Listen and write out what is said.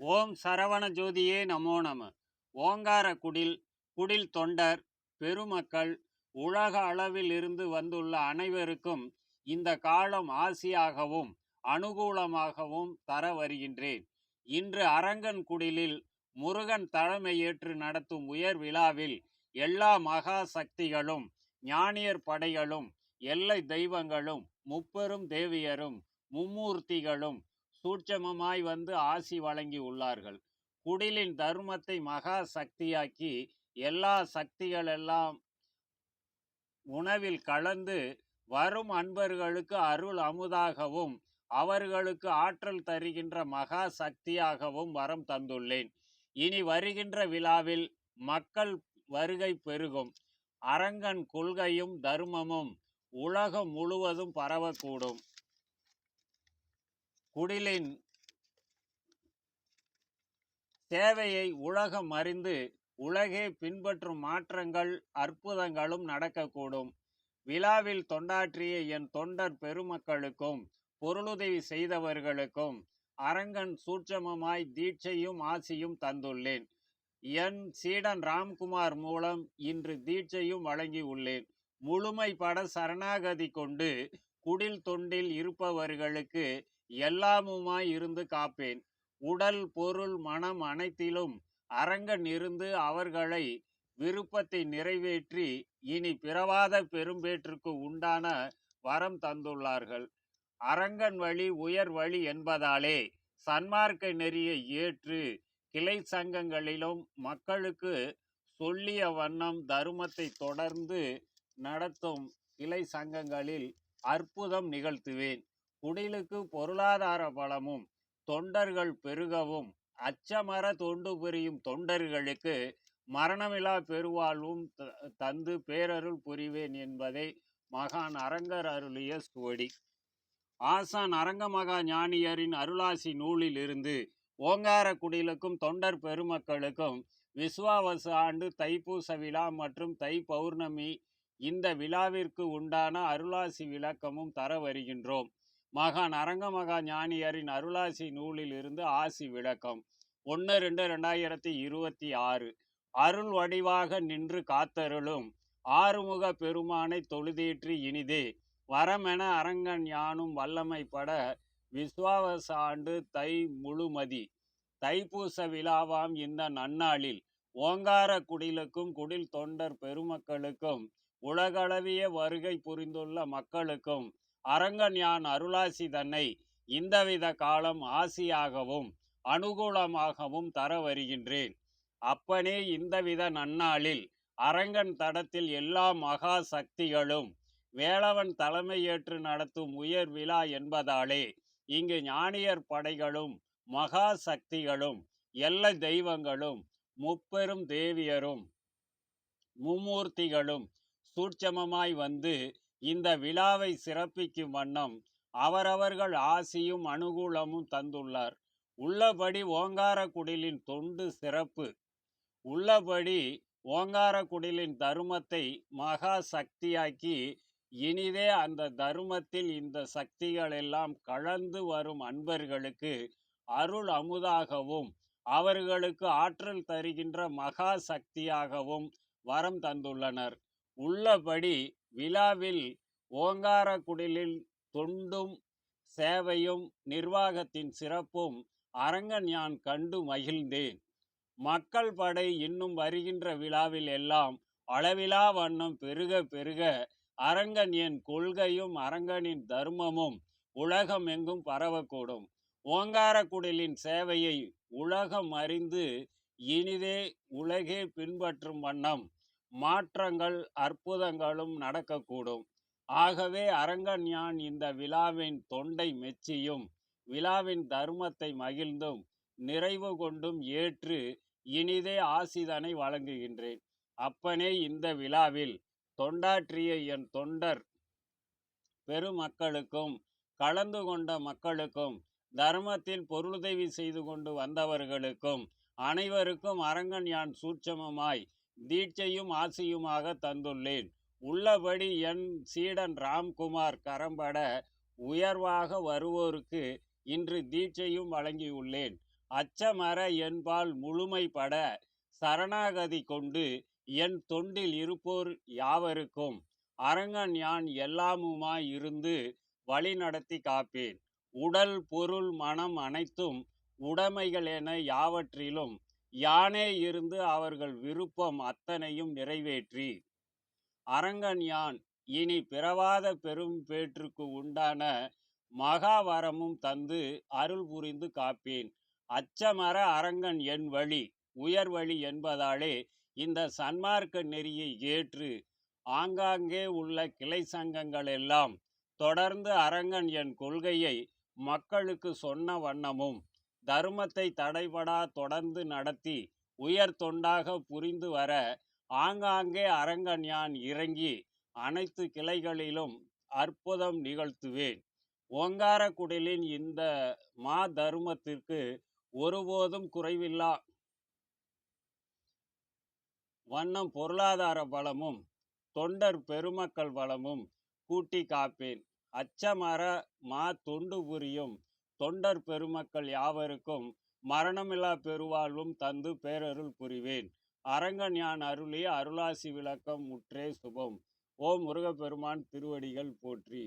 ஓம் சரவண ஜோதியே நமோ நம. ஓங்கார குடில் குடில் தொண்டர் பெருமக்கள் உலக அளவில் இருந்து வந்துள்ள அனைவருக்கும் இந்த காலம் ஆசியாகவும் அனுகூலமாகவும் தர வருகின்றேன். இன்று அரங்கன் குடிலில் முருகன் தலைமையேற்று நடத்தும் உயர் விழாவில் எல்லா மகா சக்திகளும் ஞானியர் படைகளும் எல்லை தெய்வங்களும் முப்பெரும் தேவியரும் மும்மூர்த்திகளும் சூட்சமமாய் வந்து ஆசி வழங்கி உள்ளார்கள். குடிலின் தர்மத்தை மகா சக்தியாக்கி எல்லா சக்திகளெல்லாம் உணவில் கலந்து வரும் அன்பர்களுக்கு அருள் அமுதாகவும் அவர்களுக்கு ஆற்றல் தருகின்ற மகா சக்தியாகவும் வரம் தந்துள்ளேன். இனி வருகின்ற விழாவில் மக்கள் வருகை பெருகும். அரங்கன் கொள்கையும் தர்மமும் உலகம் முழுவதும் பரவக்கூடும். குடிலின் தேவையை உலகம் அறிந்து உலகே பின்பற்றும் மாற்றங்கள் அற்புதங்களும் நடக்கக்கூடும். விழாவில் தொண்டாற்றிய என் தொண்டர் பெருமக்களுக்கும் பொருளுதவி செய்தவர்களுக்கும் அரங்கன் சூட்சமமாய் தீட்சையும் ஆசியும் தந்துள்ளேன். என் சீடன் ராம்குமார் மூலம் இன்று தீட்சையும் வழங்கி உள்ளேன் பட சரணாகதி கொண்டு குடில் தொண்டில் இருப்பவர்களுக்கு எல்லாமுமாய் இருந்து காப்பேன். உடல் பொருள் மனம் அனைத்திலும் அரங்கன் இருந்து அவர்களை விருப்பத்தை நிறைவேற்றி இனி பிறவாத பெரும்பேற்றுக்கு உண்டான வரம் தந்துள்ளார்கள். அரங்கன் வழி உயர் வழி என்பதாலே சன்மார்க்க நெறியை ஏற்று கிளை சங்கங்களிலும் மக்களுக்கு சொல்லிய வண்ணம் தருமத்தை தொடர்ந்து நடத்தும் கிளை சங்கங்களில் அற்புதம் நிகழ்த்துவேன். குடிலுக்கு பொருளாதார பலமும் தொண்டர்கள் பெருகவும் அச்சமர தொண்டு புரியும் தொண்டர்களுக்கு மரணமிலா பெருவாழ்வும் தந்து பேரருள் புரிவேன் என்பதை மகான் அரங்கர் அருளிய சுவடி. ஆசான் அரங்க மகா ஞானியரின் அருளாசி நூலில் இருந்து ஓங்கார குடிலுக்கும் தொண்டர் பெருமக்களுக்கும் விஸ்வாவசு ஆண்டு தைப்பூச விழா மற்றும் தை பௌர்ணமி இந்த விழாவிற்கு உண்டான அருளாசி விளக்கமும் தர வருகின்றோம். மகான் அரங்கமகா ஞானியரின் அருளாசி நூலில் இருந்து ஆசி விளக்கம். ஒன்று ரெண்டு ரெண்டாயிரத்தி இருபத்தி ஆறு. அருள் வடிவாக நின்று காத்தருளும். ஆறுமுக பெருமானை தொழுதேற்றி இனிதே. வரமென அரங்கன் யானும் வல்லமைப்பட விஸ்வாவச ஆண்டு தை முழுமதி. தைப்பூச விழாவாம் இந்த நன்னாளில். ஓங்கார குடிலுக்கும் குடில் தொண்டர் பெருமக்களுக்கும் உலகளவிய வருகை புரிந்துள்ள மக்களுக்கும் அரங்கன் யான் அருளாசி தன்னை இந்தவித காலம் ஆசியாகவும் அனுகூலமாகவும் தர வருகின்றேன். அப்பனே இந்தவித நன்னாளில் அரங்கன் தடத்தில் எல்லா மகா சக்திகளும் வேளவன் தலைமையேற்று நடத்தும் உயர் விழா என்பதாலே இங்கு ஞானியர் படைகளும் மகா சக்திகளும் எல்ல தெய்வங்களும் முப்பெரும் தேவியரும் மும்மூர்த்திகளும் சூட்சமமாய் வந்து இந்த விழாவை சிறப்பிக்கும் வண்ணம் அவரவர்கள் ஆசியும் அனுகூலமும் தந்துள்ளார். உள்ளபடி ஓங்கார குடிலின் தொண்டு சிறப்பு. உள்ளபடி ஓங்கார குடிலின் தருமத்தை மகா சக்தியாக்கி இனிதே அந்த தருமத்தில் இந்த சக்திகள் எல்லாம் கலந்து வரும் அன்பர்களுக்கு அருள் அமுதாகவும் அவர்களுக்கு ஆற்றல் தருகின்ற மகா சக்தியாகவும் வரம் தந்துள்ளனர். உள்ளபடி விழாவில் ஓங்காரக்குடிலில் தொண்டும் சேவையும் நிர்வாகத்தின் சிறப்பும் அரங்கன் யான் கண்டு மகிழ்ந்தேன். மக்கள் படை இன்னும் வருகின்ற விழாவில் எல்லாம் அளவிலா வண்ணம் பெருக பெருக அரங்கன் என் கொள்கையும் அரங்கனின் தர்மமும் உலகம் எங்கும் பரவக்கூடும். ஓங்காரக்குடலின் சேவையை உலகம் அறிந்து இனிதே உலகே பின்பற்றும் வண்ணம் மாற்றங்கள் அற்புதங்களும் நடக்கக்கூடும். ஆகவே அரங்கன் இந்த விழாவின் தொண்டை மெச்சியும் விழாவின் தர்மத்தை மகிழ்ந்தும் நிறைவு கொண்டும் ஏற்று இனிதே ஆசிதனை வழங்குகின்றேன். அப்பனே இந்த விழாவில் தொண்டாற்றிய என் தொண்டர் பெருமக்களுக்கும் கலந்து கொண்ட மக்களுக்கும் தர்மத்தில் பொருளுதவி செய்து கொண்டு வந்தவர்களுக்கும் அனைவருக்கும் அரங்கன் யான் சூட்சமமாய் தீட்சையும் ஆசையுமாக தந்துள்ளேன். உள்ளபடி என் சீடன் ராம்குமார் கரம்பட உயர்வாக வருவோருக்கு இன்று தீட்சையும் வழங்கியுள்ளேன். அச்சமற என்பால் முழுமைப்பட சரணாகதி கொண்டு என் தொண்டில் இருப்போர் யாவருக்கும் அரங்கன் யான் எல்லாமுமாய் இருந்து வழி நடத்தி காப்பேன். உடல் பொருள் மனம் அனைத்தும் உடைமைகள் என யாவற்றிலும் யானே இருந்து அவர்கள் விருப்பம் அத்தனையும் நிறைவேற்றி. அரங்கன் யான் இனி பிறவாத பெரும் பேற்றுக்கு உண்டான மகாவரமும் தந்து அருள் புரிந்து காப்பேன். அச்சமர அரங்கன் என் வழி உயர் வழி என்பதாலே இந்த சன்மார்க்க நெறியை ஏற்று ஆங்காங்கே உள்ள கிளை சங்கங்கள் எல்லாம் தொடர்ந்து அரங்கன் என் கொள்கையை மக்களுக்கு சொன்ன வண்ணமும் தர்மத்தை தடைபடா தொடர்ந்து நடத்தி உயர் தொண்டாக புரிந்து வர ஆங்காங்கே அரங்கன் யான் இறங்கி அனைத்து கிளைகளிலும் அற்புதம் நிகழ்த்துவேன். ஓங்காரக்குடலின் இந்த மா தர்மத்திற்கு ஒருபோதும் குறைவில்லா. வண்ணம் பொருளாதார பலமும் தொண்டர் பெருமக்கள் பலமும் கூட்டி காப்பேன். அச்சமர மா தொண்டு புரியும் தொண்டர் பெருமக்கள் யாவருக்கும் மரணமில்லா பெருவாழ்வும் தந்து பேரருள் புரிவேன். அரங்கன் யான் அருளி அருளாசி விளக்கம் முற்றே சுபம். ஓம் முருகப்பெருமான் திருவடிகள் போற்றி.